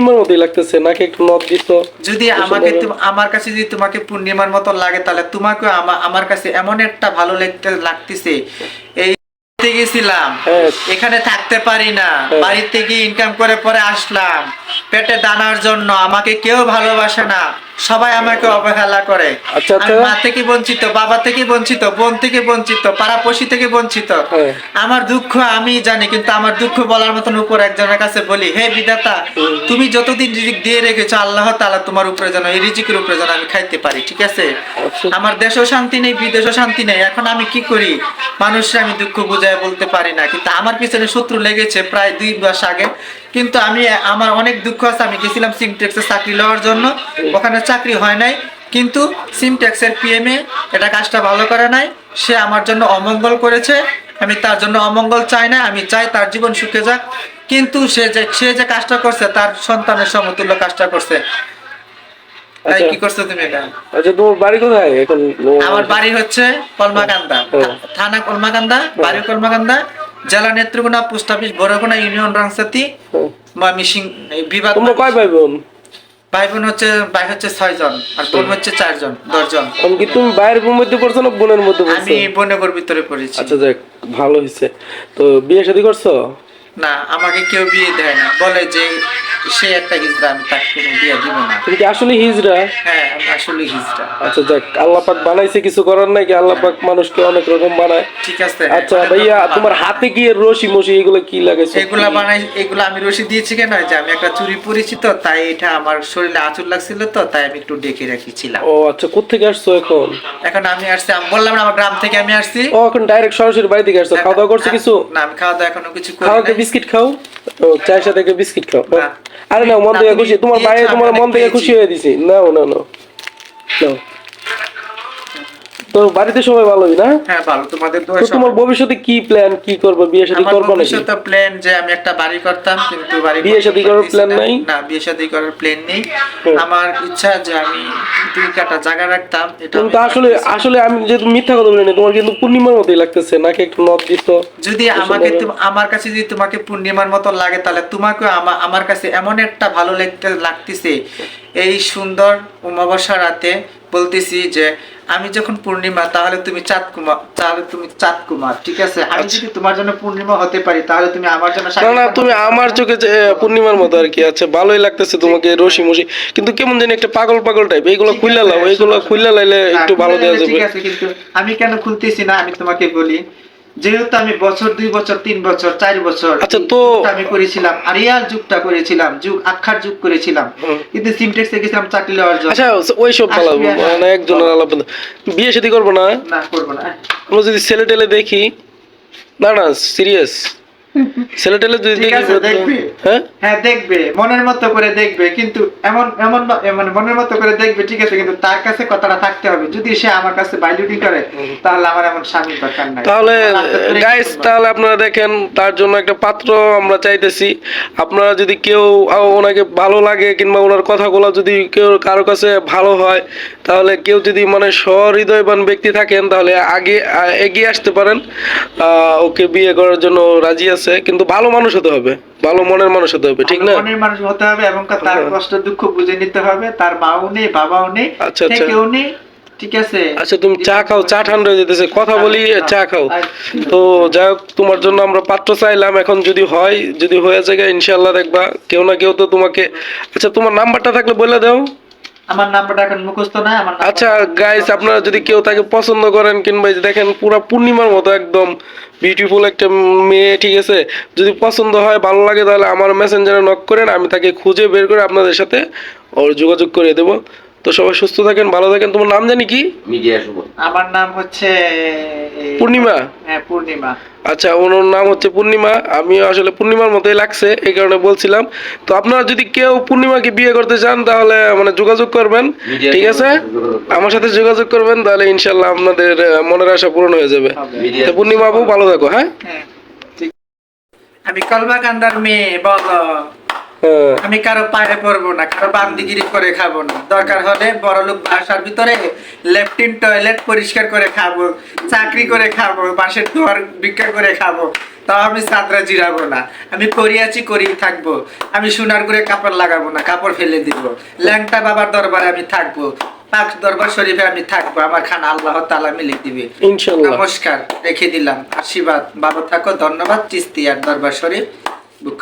পূর্ণিমার মতোই লাগতেছে নাকি একটু নদ দিত? যদি আমাকে আমার কাছে যদি তোমাকে পূর্ণিমার মতো লাগে তাহলে তোমাকে আমার কাছে এমন একটা ভালো লাগতে লাগতেছে। এই গেছিলাম হ্যাঁ। এখানে থাকতে পারি না। বাড়িতে গিয়ে ইনকাম করে পরে আসলাম। পেটে দানার জন্য আমাকে কেউ ভালোবাসে না। সবাই আমাকে অবহেলা করে আচ্ছা। মা থেকে বঞ্চিত বাবা থেকে বঞ্চিত বোন থেকে বঞ্চিত পাড়াপড়শি থেকে বঞ্চিত হ্যাঁ। আমার দুঃখ আমি জানি কিন্তু আমার দুঃখ বলার মতন উপর একজনের কাছে বলি হে বিধাতা তুমি যতদিন রিজিক দিয়ে রেখেছো আল্লাহ তাআলা তোমার উপরে যেন এই রিজিকের উপরে যেন আমি খাইতে পারি ঠিক আছে আচ্ছা। আমার দেশও শান্তি নেই বিদেশও শান্তি নেই এখন আমি কি করি মানুষরা আমি দুঃখ বুঝায় বলতে পারি না কিন্তু আমার পিছনে শত্রু লেগেছে প্রায় দুই মাস আগে কিন্তু আমি আমার অনেক দুঃখ আছে। আমি গেছিলাম সিমটেক্সে চাকরি লওয়ার জন্য। ওখানে চাকরি হয় নাই। কিন্তু সিমটেক্সের পিএমএ এটা কাজটা ভালো করে নাই। সে আমার জন্য অমঙ্গল করেছে। আমি তার জন্য অমঙ্গল চাই না। আমি চাই তার জীবন সুখে যাক। কিন্তু সে যে সে যে কাজটা করছে তার সন্তানের সমতুল্য কাজটা করছে। তাই আচ্ছা। কি করছ তুমি এটা? আচ্ছা তোমার বাড়ি কোথায় এখন? আমার বাড়ি হচ্ছে কলমাকান্দা। থানা কলমাকান্দা বাড়ি কলমাকান্দা। জেলা Netrokona post office Borokona union Rangsati বা মিশিং বিভাগ তোমরা কয় ভাই বোন? ভাই বোন হচ্ছে ভাই হচ্ছে ছয় জন আর বোন হচ্ছে চারজন দশ জন। কি তুমি বাইরের মধ্যে পড়ছো না বোনের মধ্যে পড়ছো? আমি বোনের ভিতরে পড়েছি। আচ্ছা যাক ভালো হয়েছে তো বিয়ে শাদী করছ? না আমাকে কেউ বিয়ে দেয় না। বলে যে সে একটা হিজড়া আমি তাকে কোনো বিয়ে দিব না। তুমি কি আসলে হিজড়া হ্যাঁ আমি আসলে হিজড়া আচ্ছা যাক আল্লাহ পাক বানাইছে কিছু করার নাই কি? আল্লাহ পাক মানুষকে অনেক রকম বানায়। ঠিক আছে। আচ্ছা ভাইয়া তোমার হাতে কি রশি মশি এগুলো কি লাগাইছো? এগুলা বানাই এগুলা আমি রশি দিয়েছি কেন? যে আমি একটা চুরি পরেছি তো তাই এটা আমার শরীরে আঁচুর লাগছিল তো তাই আমি একটু ডেকে রেখেছিলাম। ও আচ্ছা কোথেকে আসছো এখন? এখন আমি আসছি আমি বললাম না আমার গ্রাম থেকে আমি আসছি। ও এখন ডাইরেক্ট সরাসরি বাড়ি থেকে আসছো। খাওয়া দাওয়া করছ কিছু? না আমি খাওয়া দাওয়া এখনও কিছু করি খাওয়া বিস্কিট খাও? ও চায়ের সাথে বিস্কিট খাও। না। আরে না মন থেকে খুশি তোমার বাইরে তোমার মন থেকে। খুশি হয়ে দিছি। না না না তো বাড়িতে সবাই ভালোই না? হ্যাঁ ভালো। তোমাদের তো তোমার ভবিষ্যতে কি প্ল্যান কি করবে? বিয়ে শাদী করবে নাকি? ভবিষ্যতে প্ল্যান যে আমি একটা বাড়ি করতাম কিন্তু বাড়ি বিয়ে শাদী করার পারতেছি plan না। নাই? না বিয়ে শাদী করার প্ল্যান নেই। আমার ইচ্ছা যে আমি দুই কাটা জায়গা রাখতাম এটা তুমি আমি তো আসলে আসলে আমি যেহেতু মিথ্যা কথা বলিনি তোমার কিন্তু পূর্ণিমার মতোই লাগতেছে নাকি একটু নদ দিত? যদি আমাকে আমার কাছে যদি তোমাকে পূর্ণিমার মতো লাগে তাহলে তোমাকে আমার কাছে এমন একটা ভালো লাগতে লাগতেছে। এই সুন্দর অমাবস্যা রাতে বলতেছি যে আমি যখন পূর্ণিমা তাহলে তুমি চাঁদ কুমার তাহলে তুমি চাঁদ কুমার ঠিক আছে? আমি যদি তোমার জন্য পূর্ণিমা হতে পারি তাহলে তুমি আমার জন্য আচ্ছা। না না তুমি আমার চোখে যে পূর্ণিমার মতো আর কি আছে ভালোই লাগতেছে তোমাকে রশি মশি। কিন্তু কেমন জানি একটা পাগল পাগল টাইপ এইগুলো খুললা লাও এইগুলো খুললে লাইলে একটু ভালো দেওয়া যাবে। ঠিক আছে কিন্তু আমি কেন খুলতেছি না আমি তোমাকে বলি। যেহেতু আমি বছর দুই বছর তিন বছর চার বছর আচ্ছা, তো- আমি করেছিলাম আরিয়াল যুগটা করেছিলাম যুগ আক্ষার যুগ করেছিলাম। কিন্তু সিমটেক্সে গেছিলাম চাকরি লওয়ার জন্য। আচ্ছা ওই সব ভালো। মানে একজনের আলাপ বিয়ে শাদী করব না? না করব না। আমরা যদি ছেলে টেলে দেখি না না সিরিয়াস ছেলে টেলে যদি ঠিক দেখি আছে, দেখবে। হ্যাঁ? হ্যাঁ দেখবে মনের মতো করে দেখবে কিন্তু এমন এমন মানে মনের মতো করে দেখবে ঠিক আছে কিন্তু তার কাছে কথাটা থাকতে হবে। যদি সে আমার কাছে করে তাহলে আমার এমন স্বামীর দরকার নাই। তাহলে গাইস তাহলে আপনারা দেখেন তার জন্য একটা পাত্র আমরা চাইতেছি। আপনারা যদি কেউ ওনাকে ভালো লাগে কিংবা ওনার কথাগুলো যদি কেউ কারও কাছে ভালো হয় তাহলে কেউ যদি মানে সহৃদয়বান ব্যক্তি থাকেন তাহলে আগে এগিয়ে আসতে পারেন। আহ, ওকে বিয়ে করার জন্য রাজি আছে কিন্তু ভালো মানুষ হতে হবে। ভালো মনের মানুষ হতে হবে ঠিক না? মনের মানুষ হতে হবে এবং তার হ্যাঁ। কষ্ট দুঃখ বুঝে নিতে হবে। তার মাও নেই বাবাও নেই আচ্ছা, আচ্ছা। কেউ নেই ঠিক আছে? আচ্ছা তুমি চা খাও চা ঠান্ডা হয়ে যেতেছে কথা বলি চা খাও। তো যাই হোক তোমার জন্য আমরা পাত্র চাইলাম এখন যদি হয় যদি হয়ে যায় ইনশাল্লাহ দেখবা। কেউ না কেউ তো তোমাকে আচ্ছা তোমার নাম্বারটা থাকলে বলে দাও। আমার নাম্বারটা এখন মুখস্থ না আমার আচ্ছা গাইস আপনারা যদি কেউ তাকে পছন্দ করেন কিংবা দেখেন পুরো পূর্ণিমার মতো একদম বিউটিফুল একটা মেয়ে ঠিক আছে? যদি পছন্দ হয় ভালো লাগে তাহলে আমার মেসেঞ্জারে নক করেন আমি তাকে খুঁজে বের করে আপনাদের সাথে ওর যোগাযোগ করে দেবো। তো সবাই সুস্থ থাকেন ভালো থাকেন। তোমার নাম জানি কি? মিডিয়া শুভ। আমার নাম হচ্ছে পূর্ণিমা? হ্যাঁ পূর্ণিমা। আচ্ছা ওনার নাম হচ্ছে পূর্ণিমা। আমিও আসলে পূর্ণিমার মতোই লাগছে এই কারণে বলছিলাম। তো আপনারা যদি কেউ পূর্ণিমাকে বিয়ে করতে চান তাহলে মানে যোগাযোগ করবেন ঠিক আছে? আমার সাথে যোগাযোগ করবেন তাহলে ইনশাল্লাহ আপনাদের মনের আশা পূরণ হয়ে যাবে। তো পূর্ণিমা আপু ভালো থাকো হ্যাঁ? হ্যাঁ, আমি কলবাকান্দার মেয়ে বলো। হ্যাঁ আমি কারও পায়ে পড়ব না কারও বান্দিগিরি করে খাব না। দরকার হলে বড়লোক বাসার ভিতরে লেফটিন টয়লেট পরিষ্কার করে খাব চাকরি করে খাব বাসের দুয়ার ভিক্ষা করে খাব তাও আমি চাদরা জিরাবো না। আমি করি থাকব। আমি সোনার করে কাপড় লাগাবো না কাপড় ফেলে দিব। ল্যাংটা বাবার দরবারে আমি থাকব পাক দরবার শরীফে আমি থাকব আমার খান আল্লাহ তালা মিলিক দিবে। নমস্কার রেখে দিলাম। আশীর্বাদ বাবা থাকো ধন্যবাদ চিস্তি আর দরবার শরীফ বুক